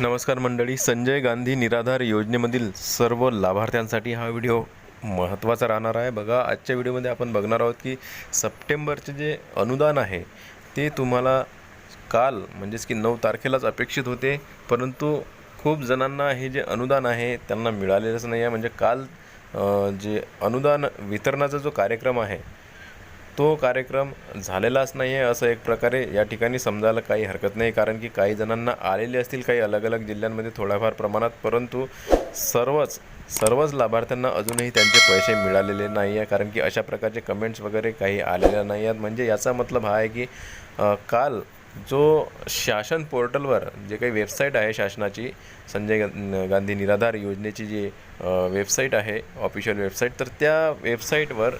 नमस्कार मंडळी संजय गांधी निराधार योजनेमधील सर्व लाभार्थ्यांसाठी हा व्हिडिओ महत्त्वाचा राहणार आहे. बघा आजच्या व्हिडिओमध्ये आपण बघणार आहोत की सप्टेंबरचे जे अनुदान आहे ते तुम्हाला काल म्हणजेच की नऊ तारखेलाच अपेक्षित होते परंतु खूप जणांना हे जे अनुदान आहे त्यांना मिळालेलंच नाही आहे. म्हणजे काल जे अनुदान वितरणाचा जो कार्यक्रम आहे तो कार्यक्रम झालेलाच नाही आहे असं एक प्रकारे या ठिकाणी समजायला काही हरकत नाही कारण की काही जणांना आलेले असतील काही अलग अलग जिल्ह्यांमध्ये थोड्याफार प्रमाणात परंतु सर्वच सर्वच लाभार्थ्यांना अजूनही त्यांचे पैसे मिळालेले नाही आहे कारण की अशा प्रकारचे कमेंट्स वगैरे काही आलेल्या नाही आहेत म्हणजे याचा मतलब हा आहे की काल जो शासन पोर्टलवर जे काही वेबसाईट आहे शासनाची संजय गांधी निराधार योजनेची जी वेबसाईट आहे ऑफिशियल वेबसाईट तर त्या वेबसाईटवर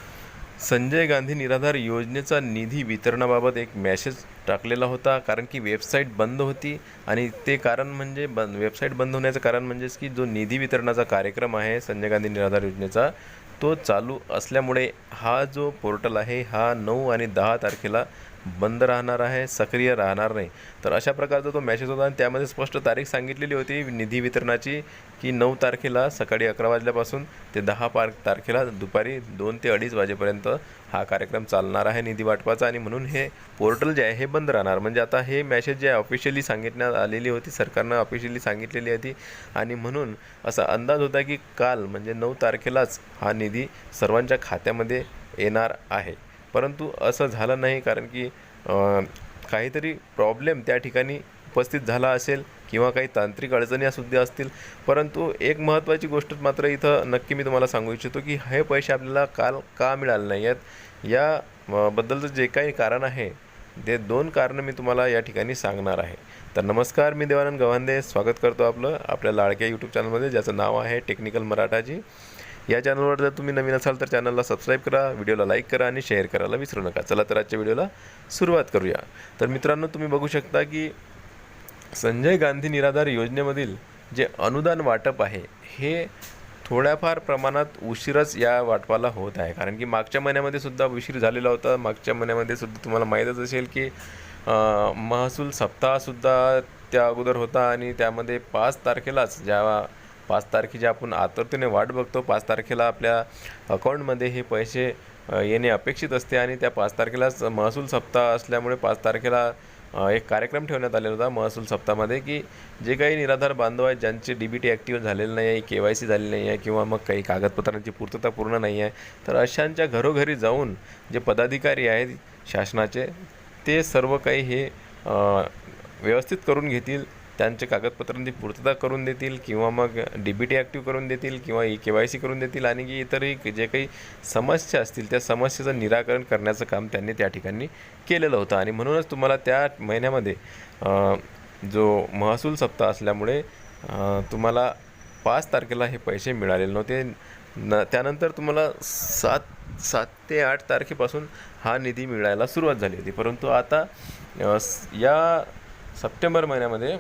संजय गांधी निराधार योजनेचा निधी वितरणाबाबत एक मॅसेज टाकलेला होता कारण की वेबसाईट बंद होती आणि ते कारण म्हणजे बंद वेबसाईट बंद होण्याचं कारण म्हणजेच की जो निधी वितरणाचा कार्यक्रम आहे संजय गांधी निराधार योजनेचा तो चालू असल्यामुळे हा जो पोर्टल आहे हा नऊ आणि दहा तारखेला बंद राहणार आहे सक्रिय राहणार नाही. तर अशा प्रकारचा तो मॅसेज होता आणि त्यामध्ये स्पष्ट तारीख सांगितलेली होती निधी वितरणाची की नऊ तारखेला सकाळी अकरा वाजल्यापासून ते दहा पार तारखेला दुपारी दोन ते अडीच वाजेपर्यंत हा कार्यक्रम चालणार आहे निधी वाटपाचा. आणि म्हणून हे पोर्टल जे आहे हे बंद राहणार. म्हणजे आता हे मॅसेज जे ऑफिशियली सांगितण्यात आलेली होती सरकारनं ऑफिशियली सांगितलेली होती. आणि म्हणून असा अंदाज होता की काल म्हणजे नऊ तारखेलाच हा निधी सर्वांच्या खात्यामध्ये येणार आहे. परंतु असं झालं नाही कारण की काहीतरी प्रॉब्लेम त्या ठिकाणी उपस्थित झाला असेल किंवा काही तांत्रिक अडचणी सुद्धा असतील. परंतु एक महत्त्वाची गोष्ट मात्र इथं नक्की मी तुम्हाला सांगू इच्छितो की हे पैसे आपल्याला काल का मिळाले नाही आहेत? या बद्दलचं जे काही कारण आहे ते दोन कारणं मी तुम्हाला या ठिकाणी सांगणार आहे. तर नमस्कार मी देवानंद गव्हांदे स्वागत करतो आपलं आपल्या लाडक्या यूट्यूब चॅनलमध्ये ज्याचं नाव आहे टेक्निकल मराठाजी. या चॅनलवर जर तुम्ही नवीन असाल तर चॅनलला सबस्क्राईब करा व्हिडिओला लाईक करा आणि शेअर करायला विसरू नका. चला तर आजच्या व्हिडिओला सुरुवात करूया. तर मित्रांनो तुम्ही बघू शकता की संजय गांधी निराधार योजनेमधील जे अनुदान वाटप आहे हे थोड्याफार प्रमाणात उशीरच या वाटपाला होत आहे. कारण की मागच्या महिन्यामध्ये सुद्धा उशीर झालेला होता. मागच्या महिन्यामध्ये सुद्धा तुम्हाला माहीतच असेल की महसूल सप्ताहसुद्धा त्या अगोदर होता आणि त्यामध्ये पाच तारखेलाच ज्या पाच तारखेची आपण आतुरतेने वाट बघतो. पाच तारखेला आपल्या अकाउंटमध्ये हे पैसे येणे अपेक्षित असते आणि त्या पाच तारखेलाच महसूल सप्ताह असल्यामुळे पाच तारखेला एक कार्यक्रम ठेवण्यात आलेला होता महसूल सप्ताहामध्ये की जे काही निराधार बांधव आहेत ज्यांचे डी बी टी ॲक्टिव्ह झालेलं नाही आहे के वाय सी झालेली नाही आहे किंवा मग काही कागदपत्रांची पूर्तता पूर्ण नाही आहे तर अशांच्या घरोघरी जाऊन जे पदाधिकारी आहेत शासनाचे ते सर्व काही हे व्यवस्थित करून घेतील. त्यांचे कागदपत्रांची पूर्तता करून देतील किंवा मग डी बी टी ॲक्टिव्ह करून देतील किंवा ई के वाय सी करून देतील आणि की इतरही जे काही समस्या असतील त्या समस्येचं निराकरण करण्याचं काम त्यांनी त्या ठिकाणी केलेलं होतं. आणि म्हणूनच तुम्हाला त्या महिन्यामध्ये जो महसूल सप्ताह असल्यामुळे तुम्हाला पाच तारखेला हे पैसे मिळालेले नव्हते. न त्यानंतर तुम्हाला सात सात ते आठ तारखेपासून हा निधी मिळायला सुरुवात झाली होती. परंतु आता या सप्टेंबर महिन्यामध्ये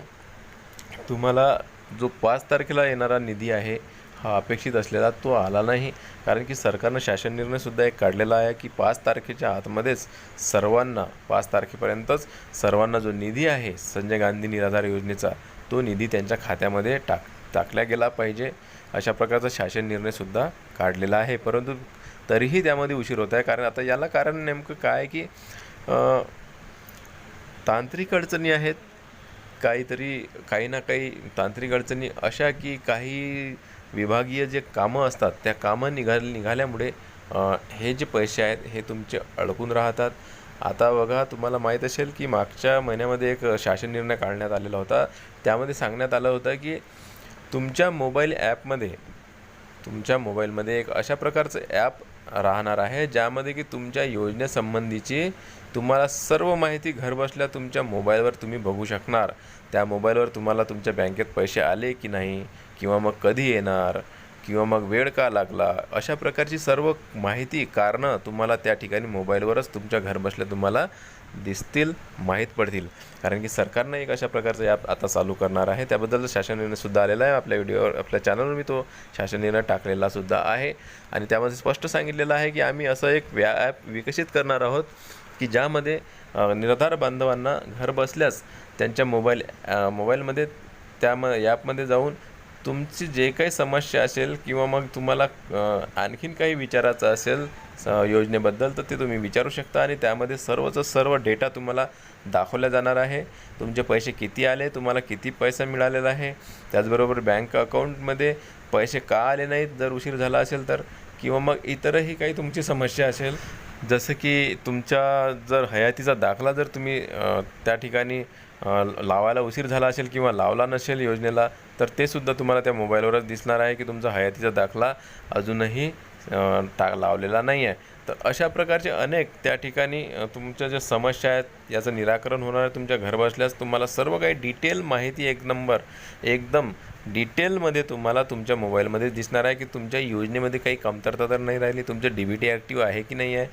तुम्हाला जो पाच तारखेला येणारा निधी आहे हा अपेक्षित असलेला तो आला नाही. कारण की सरकारनं शासन निर्णयसुद्धा एक काढलेला आहे की पाच तारखेच्या आतमध्येच सर्वांना पाच तारखेपर्यंतच सर्वांना जो निधी आहे संजय गांधी निराधार योजनेचा तो निधी त्यांच्या खात्यामध्ये टाक टाकला गेला पाहिजे. अशा प्रकारचा शासन निर्णयसुद्धा काढलेला आहे. परंतु तरीही त्यामध्ये उशीर होत आहे. कारण आता याला कारण नेमकं काय आहे की तांत्रिक अडचणी आहेत. काहीतरी काही ना काही तांत्रिक अडचणी अशा की काही विभागीय जे कामं असतात त्या कामं निघा निघाल्यामुळे हे जे पैसे आहेत हे तुमचे अडकून राहतात. आता बघा तुम्हाला माहीत असेल की मागच्या महिन्यामध्ये एक शासन निर्णय काढण्यात आलेला होता. त्यामध्ये सांगण्यात आलं होतं की तुमच्या मोबाईल ॲपमध्ये तुमच्या मोबाईलमध्ये एक अशा प्रकारचं ॲप राहणार आहे ज्यामध्ये की तुमच्या योजनेसंबंधीची तुम्हाला सर्व माहिती घरबसल्या तुमच्या मोबाईलवर तुम्ही बघू शकणार. त्या मोबाईलवर तुम्हाला तुमच्या बँकेत पैसे आले की नाही किंवा मग कधी येणार किंवा मग वेळ का लागला अशा प्रकारची सर्व माहिती कारणं तुम्हाला त्या ठिकाणी मोबाईलवरच तुमच्या घरबसल्या तुम्हाला दिसतील माहीत पडतील. कारण की सरकारनं एक अशा प्रकारचं ॲप आता चालू करणार आहे. त्याबद्दल शासन निर्णयसुद्धा आलेला आहे. आपल्या व्हिडिओवर आपल्या चॅनलवर मी तो शासन निर्णय टाकलेला सुद्धा आहे. आणि त्यामध्ये स्पष्ट सांगितलेलं आहे की आम्ही असं एक व्या ॲप विकसित करणार आहोत. की ज्यामध्ये निराधार बांधवांना घरबसल्याच त्यांच्या मोबाईल मोबाईलमध्ये त्या म ॲपमध्ये जाऊन तुमची जे काही समस्या असेल किंवा मग तुम्हाला आणखीन काही विचारायचं असेल योजनेबद्दल तर ते तुम्ही विचारू शकता आणि त्यामध्ये सर्वचा सर्व डेटा तुम्हाला दाखवला जाणार आहे. तुमचे पैसे किती आले तुम्हाला किती पैसा मिळालेला आहे. त्याचबरोबर बँक अकाउंटमध्ये पैसे का आले नाहीत? जर उशीर झाला असेल तर किंवा मग इतरही काही तुमची समस्या असेल जसं की तुमच्या जर हयातीचा दाखला जर तुम्ही त्या ठिकाणी लावायला उशीर झाला असेल किंवा लावला नसेल योजनेला तर ते सुद्धा तुम्हाला त्या मोबाईलवरच दिसणार आहे की तुमचा हयातीचा दाखला अजूनही टा लावलेला नाही आहे तर अशा प्रकारचे अनेक त्या ठिकाणी तुमच्या ज्या समस्या आहेत याचं निराकरण होणार आहे. तुमच्या घर बसल्यास तुम्हाला सर्व काही डिटेल माहिती एक नंबर एकदम डिटेलमध्ये तुम्हाला तुमच्या मोबाईलमध्ये दिसणार आहे की तुमच्या योजनेमध्ये काही कमतरता तर नाही राहिली. तुमचं डी बी टी ॲक्टिव्ह आहे की नाही आहे?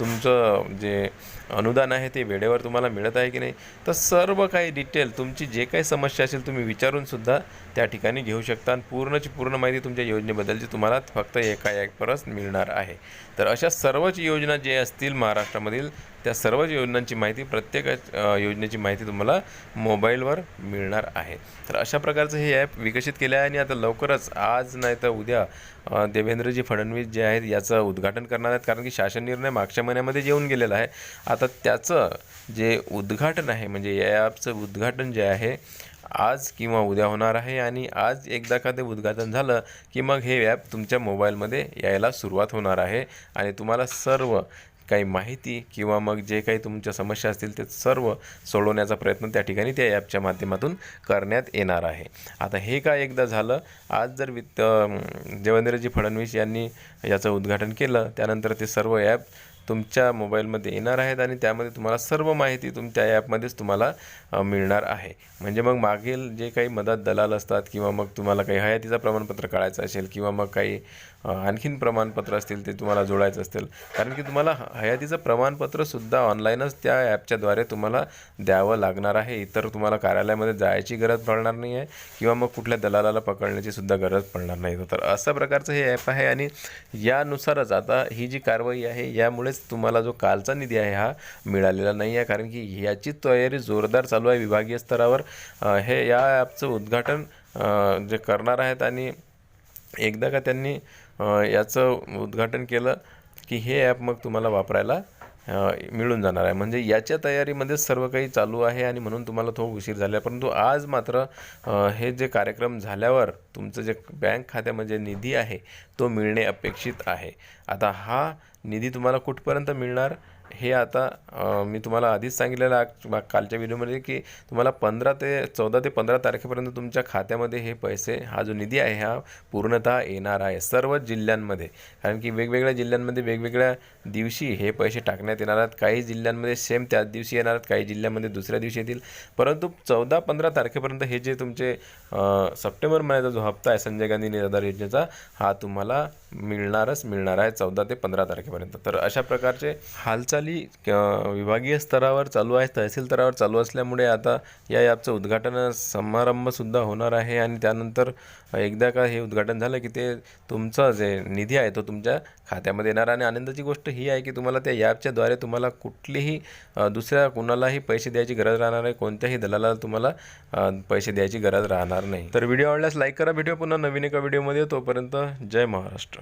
तुमचं जे अनुदान आहे ते वेळेवर तुम्हाला मिळत आहे की नाही? तर सर्व काही डिटेल तुमची जे काही समस्या असेल तुम्ही विचारूनसुद्धा त्या ठिकाणी घेऊ शकता. आणि पूर्णची पूर्ण माहिती तुमच्या योजनेबद्दलची तुम्हाला फक्त एका ॲपवरच मिळणार आहे. तर अशा सर्वच योजना जे असतील महाराष्ट्रामधील त्या सर्वच योजनांची माहिती प्रत्येक योजनेची माहिती तुम्हाला मोबाईलवर मिळणार आहे. तर अशा प्रकारचं हे ॲप विकसित केलं आहे आणि आता लवकरच आज नाही तर उद्या देवेंद्रजी फडणवीस जे आहेत याचं उद्घाटन करणार आहेत. कारण की शासन निर्णय मागच्या महिन्यामध्ये येऊन गेलेला आहे. आता त्याचं जे उद्घाटन आहे म्हणजे या ॲपचं उद्घाटन जे आहे आज किंवा उद्या होणार आहे. आणि आज एकदा का ते उद्घाटन झालं की मग हे ॲप तुमच्या मोबाईलमध्ये यायला सुरुवात होणार आहे. आणि तुम्हाला सर्व काही माहिती किंवा मग जे काही तुमच्या समस्या असतील ते सर्व सोडवण्याचा प्रयत्न त्या ठिकाणी त्या ॲपच्या माध्यमातून करण्यात येणार आहे. आता हे काय एकदा झालं? आज जर वित्त देवेंद्रजी फडणवीस यांनी याचं उद्घाटन केलं त्यानंतर ते सर्व ॲप तुमच्या मोबाईलमध्ये येणार आहेत आणि त्यामध्ये तुम्हाला सर्व माहिती तुमच्या ॲपमध्येच तुम्हाला मिळणार आहे. म्हणजे मग मागील जे काही मदत दलाल असतात किंवा मग तुम्हाला काही हयातीचं प्रमाणपत्र काढायचं असेल किंवा मग काही आणखीन प्रमाणपत्र असतील ते तुम्हाला जोडायचं असतील. कारण की तुम्हाला ह- हयातीचं प्रमाणपत्रसुद्धा ऑनलाईनच त्या ॲपच्याद्वारे तुम्हाला द्यावं लागणार आहे. इतर तुम्हाला कार्यालयामध्ये जायची गरज पडणार नाही आहे किंवा मग कुठल्या दलालाला पकडण्याची सुद्धा गरज पडणार नाही. तर अशा प्रकारचं हे ॲप आहे आणि यानुसारच आता ही जी कारवाई आहे यामुळेच तुम्हाला जो कालचा निधी आहे हा मिळालेला नाही आहे कारण की याची तयारी जोरदार चालू आहे विभागीय स्तरावर. हे या ॲपचं उद्घाटन जे करणार आहेत आणि एकदा का त्यांनी याचं उद्घाटन केलं की हे ॲप मग तुम्हाला वापरायला मिळून जाणार आहे. म्हणजे याच्या तयारीमध्येच सर्व काही चालू आहे आणि म्हणून तुम्हाला तो उशीर झाला परंतु आज मात्र हे जे कार्यक्रम झाल्यावर तुमचं जे बँक खात्यामध्ये निधी आहे तो मिळणे अपेक्षित आहे. आता हा निधी तुम्हाला कुठपर्यंत मिळणार? हे आता मी तुम्हाला आधीच सांगितलेलं कालच्या व्हिडिओमध्ये की तुम्हाला पंधरा ते चौदा ते पंधरा तारखेपर्यंत तुमच्या खात्यामध्ये हे पैसे हा जो निधी आहे हा पूर्णतः येणार आहे सर्व जिल्ह्यांमध्ये. कारण की वेगवेगळ्या जिल्ह्यांमध्ये वेगवेगळ्या दिवशी हे पैसे टाकण्यात येणार आहेत. काही जिल्ह्यांमध्ये सेम त्याच दिवशी येणार आहेत काही जिल्ह्यांमध्ये दुसऱ्या दिवशी येतील. परंतु चौदा पंधरा तारखेपर्यंत हे जे तुमचे सप्टेंबर महिन्याचा जो हप्ता आहे संजय गांधी निराधार योजनेचा हा तुम्हाला मिळणारच मिळणार आहे चौदा ते पंधरा तारखेपर्यंत. तर अशा प्रकारचे हालचाल अ, विभागीय स्तरावर चालू आहे तहसील स्तरावर चालू असल्यामुळे आता या ॲपचं उद्घाटन समारंभसुद्धा होणार आहे आणि त्यानंतर एकदा का हे उद्घाटन झालं की ते तुमचं जे निधी आहे तो तुमच्या खात्यामध्ये येणार आणि आनंदाची गोष्ट ही आहे की तुम्हाला त्या ॲपच्याद्वारे तुम्हाला कुठलीही दुसऱ्या कुणालाही पैसे द्यायची गरज राहणार नाही कोणत्याही दलाला तुम्हाला पैसे द्यायची गरज राहणार नाही. तर व्हिडिओ आवडल्यास लाईक करा व्हिडिओ पुन्हा नवीन एका व्हिडिओमध्ये. तोपर्यंत जय महाराष्ट्र.